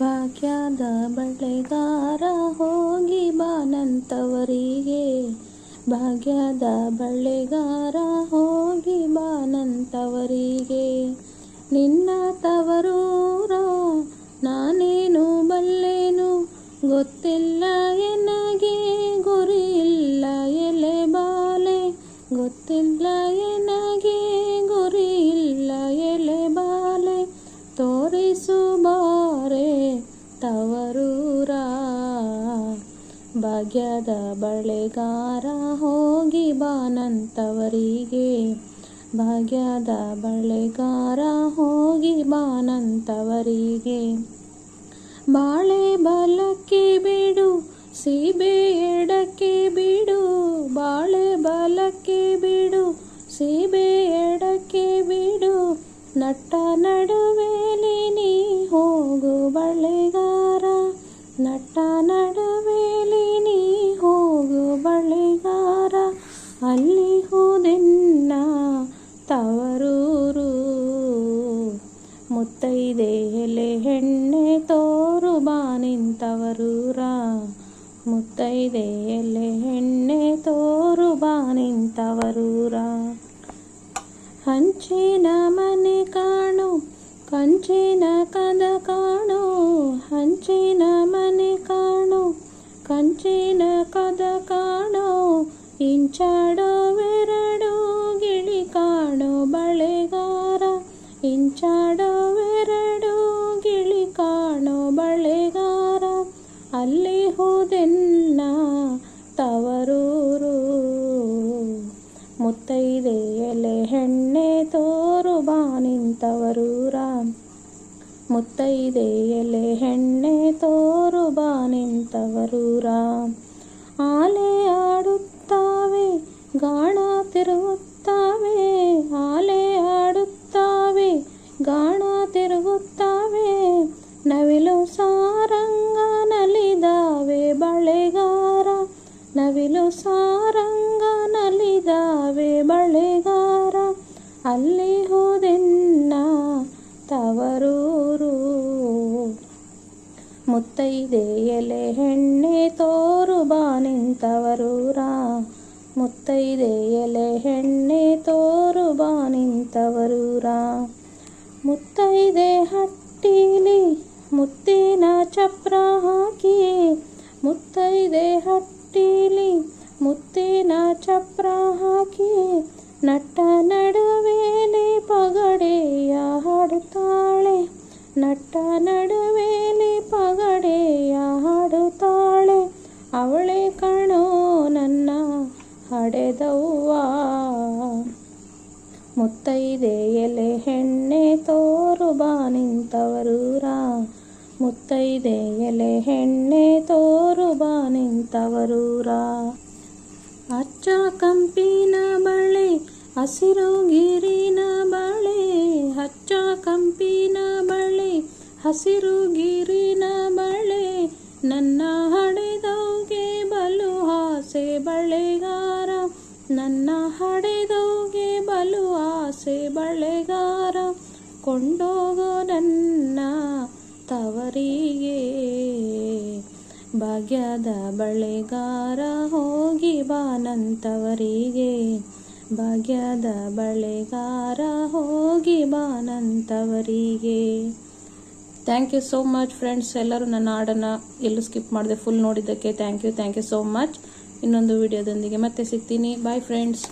ಭಾಗ್ಯದ ಬಳೆಗಾರ ಹೋಗಿ ಬಾನಂತವರಿಗೆ. ಭಾಗ್ಯದ ಬಳೆಗಾರ ಹೋಗಿ ಬಾನಂತವರಿಗೆ. ನಿನ್ನ ತವರೂರ ನಾನೇನು ಬಲ್ಲೆನು? ಗೊತ್ತಿಲ್ಲ ಎನಗೆ ಗುರಿ ಇಲ್ಲ ಎಲೆ ಬಾಲೆ. ಗೊತ್ತಿಲ್ಲ ಎನಗೆ ಭಾಗ್ಯದ ಬಳೆಗಾರ ಹೋಗಿ ಬಾನಂತವರಿಗೆ ಭಾಗ್ಯದ ಬಳೆಗಾರ ಹೋಗಿ ಬಾನಂತವರಿಗೆ ಬಾಳೆ ಬಲಕ್ಕೆ ಬಿಡು, ಸೀಬೆ ಎಡಕ್ಕೆ ಬಿಡು. ಬಾಳೆ ಬಲಕ್ಕೆ ಬಿಡು, ಸೀಬೆ ಎಡಕ್ಕೆ ಬಿಡು. ನಟ್ಟ ನಡುವೆಲಿ ನೀ ಹೋಗು ಬಳೆಗಾರ, ನಟ್ಟ ಮುತ್ತೈದೆ ಎಲೆ ಹೆಣ್ಣೆ ತೋರು ಬಾನಿಂತವರೂರ ಮುತ್ತೈದೆ ಎಲೆ ಹೆಣ್ಣೆ ತೋರು ಬಾನಿಂತವರೂರ ಹಂಚಿನ ಮನೆ ಕಾಣು, ಕಂಚಿನ ಕದ ಕಾಣು, ಹಂಚಿನ ಮನೆ ಕಾಣು, ಕಂಚಿನ ಕದ ಕಾಣು, ಇಂಚಾಡೋವೆರಡು ಗಿಳಿ ಕಾಣು, ಬಳೆಗಾರ ಇಂಚಾಡೋವೆರಡು ಬಾನಿಂತವರೂರ ಮುತ್ತೈದೆ ಎಲೆ ಹೆಣ್ಣೆ ತೋರು ಬಾ ಬಾನಿಂತವರೂರ ಆಲೆ ಆಡುತ್ತಾವೆ, ಗಾಣ ತಿರುಗುತ್ತಾವೆ ಆಲೆ ಆಡುತ್ತಾವೆ, ಗಾಣ ತಿರುಗುತ್ತಾವೆ ನವಿಲು ಸಾರಂಗ ನಲಿದಾವೆ ಬಳೆಗಾರ, ನವಿಲು ಸಾರಂಗ ನಲಿದಾವೆ ಬಳೆಗಾರ. ಅಲ್ಲಿ ಹೋದೆನ್ನ ತವರೂರು ಮುತ್ತೈದೆ ಎಲೆ ಹೆಣ್ಣೆ ತೋರು ಬಾನಿಂತವರೂರ ಮುತ್ತೈದೆ ಎಲೆ ಹೆಣ್ಣೆ ತೋರು ಬಾನಿಂತವರೂರ ಮುತ್ತೈದೆ ಹಟ್ಟಿಲಿ ಮುತ್ತಿನ ಚಪ್ರ ಹಾಕಿ ಮುತ್ತೈದೆ ಹಟ್ಟಿಲಿ ಮುತ್ತಿನ ಚಪ್ರ ಹಾಕಿ ನಟ್ಟ ನಡುವೇಲಿ ಪಗಡೆಯ ಹಾಡುತ್ತಾಳೆ ಅವಳೆ ಕಣೋ ನನ್ನ ಹಡೆದವ್ವ. ಮುತ್ತೈದೆ ಎಲೆ ಹೆಣ್ಣೆ ತೋರು ಬಾನಿಂತವರೂರ ಮುತ್ತೈದೆ ಎಲೆ ಹೆಣ್ಣೆ ತೋರು ಬಾನಿಂತವರೂರ ಅಚ್ಚ ಕಂಪಿನ ಬಳೆ ಹಸಿರು ಗಿರಿನ ಹಸಿರು ಗಿರಿನ ಬಳೆ, ನನ್ನ ಹಡೆದೋಗೆ ಬಲು ಆಸೆ ಬಳೆಗಾರ. ನನ್ನ ಹಡೆದೋಗೆ ಬಲು ಆಸೆ ಬಳೆಗಾರ. ಕೊಂಡೋಗೋ ನನ್ನ ತವರಿಗೆ. ಭಾಗ್ಯದ ಬಳೆಗಾರ ಹೋಗಿ ಬಾನಂತವರಿಗೆ ಭಾಗ್ಯದ ಬಳೆಗಾರ ಹೋಗಿ ಬಾನಂತವರಿಗೆ thank you so much friends ಎಲ್ಲರೂ ನನ್ನ ಹಾಡನ್ನು ಎಲ್ಲೂ ಸ್ಕಿಪ್ ಮಾಡಿದೆ ಫುಲ್ ನೋಡಿದ್ದಕ್ಕೆ thank you thank you so much ಇನ್ನೊಂದು ವಿಡಿಯೋದೊಂದಿಗೆ ಮತ್ತೆ ಸಿಗ್ತೀನಿ. Bye friends